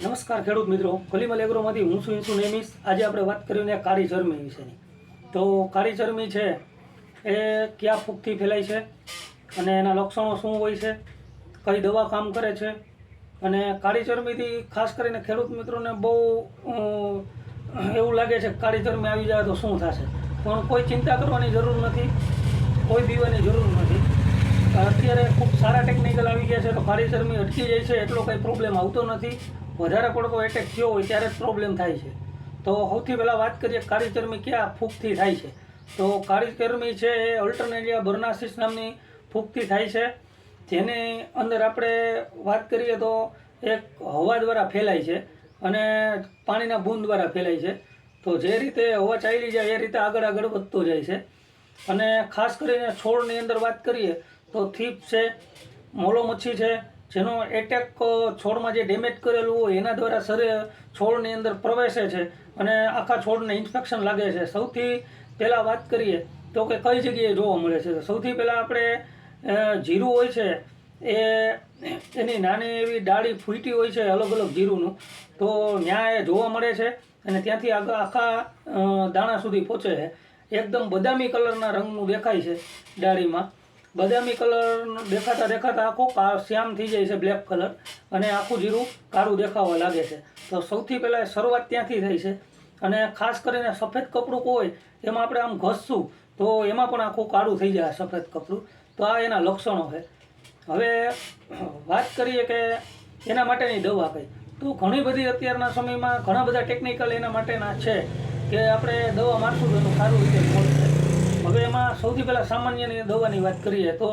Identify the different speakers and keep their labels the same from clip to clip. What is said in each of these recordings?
Speaker 1: નમસ્કાર ખેડૂત મિત્રો. કલીમલ એગ્રોમાંથી હું છું ઇન્સુ નેમિસ. આજે આપણે વાત કરીને કાળી ચરમી વિશેની. તો કાળી ચરમી છે એ કયા ફૂગથી ફેલાય છે અને એના લક્ષણો શું હોય છે? કઈ દવા કામ કરે છે? અને કાળી ચરમીથી ખાસ કરીને ખેડૂત મિત્રોને બહુ એવું લાગે છે કાળી ચરમી આવી જાય તો શું થશે? પણ કોઈ ચિંતા કરવાની જરૂર નથી. કોઈ બીવાની જરૂર નથી. અત્યારે ખૂબ સારા ટેકનિકલ આવી ગયા છે તો કાળી ચરમી અટકી જાય છે, એટલો કંઈ પ્રોબ્લેમ આવતો નથી. વધારે પડતો એટેક થયો હોય ત્યારે જ પ્રોબ્લેમ થાય છે. તો સૌથી પહેલાં વાત કરીએ કાળી ચરમી ક્યાં ફૂગથી થાય છે. તો કાળી ચરમી છે એ અલ્ટરનેરિયા બર્નાસિસ નામની ફૂગથી થાય છે. જેની અંદર આપણે વાત કરીએ તો એક હવા દ્વારા ફેલાય છે અને પાણીના બૂંદ દ્વારા ફેલાય છે. તો જે રીતે હવા ચાલી જાય એ રીતે આગળ આગળ વધતો જાય છે. અને ખાસ કરીને છોડની અંદર વાત કરીએ તો થીપ છે મોલો મચ્છી છે, જેનો એટેક છોડમાં જે ડેમેજ કરેલું હોય એના દ્વારા શરીર છોડની અંદર પ્રવેશે છે અને આખા છોડને ઇન્ફેક્શન લાગે છે. સૌથી પહેલાં વાત કરીએ તો કે કઈ જગ્યાએ જોવા મળે છે? સૌથી પહેલાં આપણે જીરું હોય છે, એ, એની નાની એવી ડાળી ફૂટી હોય છે, અલગ અલગ જીરુંનું, તો ત્યાં એ જોવા મળે છે અને ત્યાંથી આગળ આખા દાણા સુધી પહોંચે છે. એકદમ બદામી કલરના રંગનું દેખાય છે ડાળીમાં. બદામી કલર દેખાતા દેખાતા આખું શ્યામ થઈ જાય છે બ્લેક કલર અને આખું જીરું કાળું દેખાવા લાગે છે. તો સૌથી પહેલાં શરૂઆત ત્યાંથી થાય છે અને ખાસ કરીને સફેદ કપડું હોય એમાં આપણે આમ ઘસશું તો એમાં પણ આખું કાળું થઈ જાય સફેદ કપડું. તો આ એના લક્ષણો છે. હવે વાત કરીએ કે એના માટેની દવા કઈ. તો ઘણી બધી અત્યારના સમયમાં ઘણા બધા ટેકનિકલ એના માટેના છે. કે આપણે દવા મારશું તો સારું રીતે મળશે હવે એમાં સૌથી પહેલાં સામાન્યની દવાની વાત કરીએ તો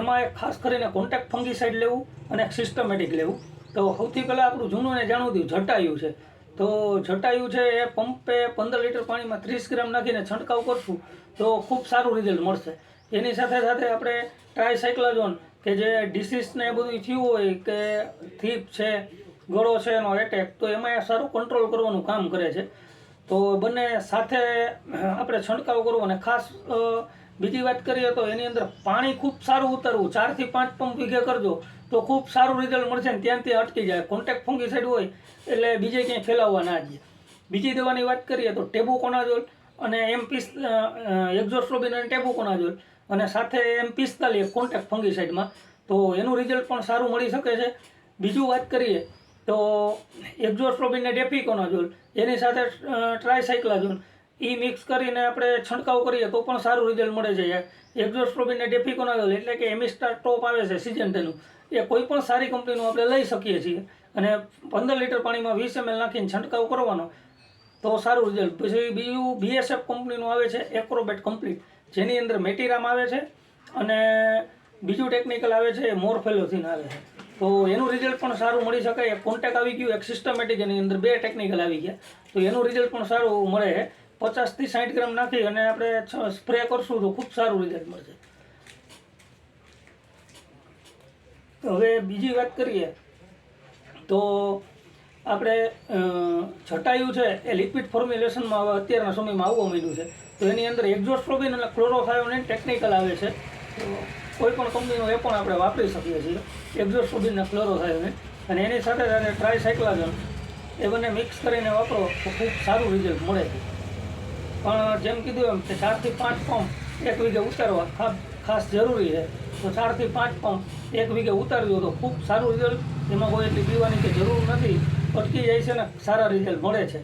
Speaker 1: એમાં એક ખાસ કરીને કોન્ટેક્ટ ફંગીસાઇડ લેવું અને એક સિસ્ટમેટિક લેવું. તો સૌથી પહેલાં આપણું જૂનું ને જાણવું થયું, જટાયું છે. તો જટાયું છે એ પંપે પંદર લીટર પાણીમાં ત્રીસ ગ્રામ નાખીને છંટકાવ કરશું તો ખૂબ સારું રિઝલ્ટ મળશે. એની સાથે સાથે આપણે ટ્રાયસાઇક્લાઝોન કે જે ડિસીઝને એ બધું થયું હોય કે થીપ છે, ગળો છે એનો એટેક તો એમાં એ સારું કંટ્રોલ કરવાનું કામ કરે છે. તો બંને સાથે આપણે છંટકાવ કરવો અને ખાસ બીજી વાત કરીએ તો એની અંદર પાણી ખૂબ સારું ઉતારવું. ચારથી પાંચ પંપ વીઘે કરજો તો ખૂબ સારું રિઝલ્ટ મળશે ને ત્યાં ત્યાં અટકી જાય. કોન્ટેક્ટ ફંગીસાઇડ હોય એટલે બીજે ક્યાંય ફેલાવવા ના જઈએ બીજી દવાની વાત કરીએ તો ટેબુકોનાઝોલ અને એમ પીસ એક્ઝોસ્ટ્રોબિન અને ટેબુકોનાઝોલ અને સાથે એમ પિસ્તાલીસ કોન્ટેક્ટ ફંગીસાઇડમાં તો એનું રિઝલ્ટ પણ સારું મળી શકે છે. બીજું વાત કરીએ તો એક્ઝોસ્ટ્રોબિન ને ડેફિકોનાઝોલ એની સાથે ટ્રાયસાયક્લાઝોન એ મિક્સ કરીને આપણે છંટકાવ કરીએ તો પણ સારું રિઝલ્ટ મળે છે. એક્ઝોસ્ટ્રોબિન ને ડેફિકોનાઝોલ એટલે કે એમિસ્ટાર ટોપ આવે છે સિજન્ટેનું એ કોઈ પણ સારી કંપનીનું આપણે લઈ શકીએ છીએ અને પંદર લીટર પાણીમાં વીસ એમએલ નાખીને છંટકાવ કરવાનો, તો સારું રિઝલ્ટ. પછી બીજું બીએસએફ કંપનીનું આવે છે એક્રોબેટ કમ્પ્લીટ, જેની અંદર મેટીરામ આવે છે અને બીજું ટેકનિકલ આવે છે મોરફેલોથીન આવે છે. તો એનું રિઝલ્ટ પણ સારું મળી શકે એક કોન્ટેક આવી ગયું એક સિસ્ટમેટિક એની અંદર બે ટેકનિકલ આવી ગયા. તો એનું રિઝલ્ટ પણ સારું મળે છે. પચાસથી સાઠ ગ્રામ નાખી અને આપણે સ્પ્રે કરશું તો ખૂબ સારું રિઝલ્ટ મળશે. તો હવે બીજી વાત કરીએ. તો આપણે છટાયું છે એ લિક્વિડ ફોર્મ્યુલેશનમાં હવે અત્યારના સમયમાં આવવા માંડ્યું છે. તો એની અંદર એક્ઝોસ્ટ્રોબિન અને ક્લોરોફાયોનિન ટેકનિકલ આવે છે. તો કોઈ પણ કંપનીનો એ પણ આપણે વાપરી શકીએ છીએ. એક્ઝોસ્ટ્રોબિન થાય ક્લોરોફાયોનિન અને એની સાથે સાથે ટ્રાયસાઇક્લાઝોન એ બંને મિક્સ કરીને વાપરો તો ખૂબ સારું રિઝલ્ટ મળે છે. પણ જેમ કીધું એમ કે ચારથી પાંચ પંપ એક વીઘે ઉતારવા ખાસ જરૂરી છે. તો ચારથી પાંચ પંપ એક વીઘે ઉતારજો તો ખૂબ સારું રિઝલ્ટ એમાં કોઈ એટલી પીવાની કે જરૂર નથી. અટકી જાય છે ને સારા રિઝલ્ટ મળે છે.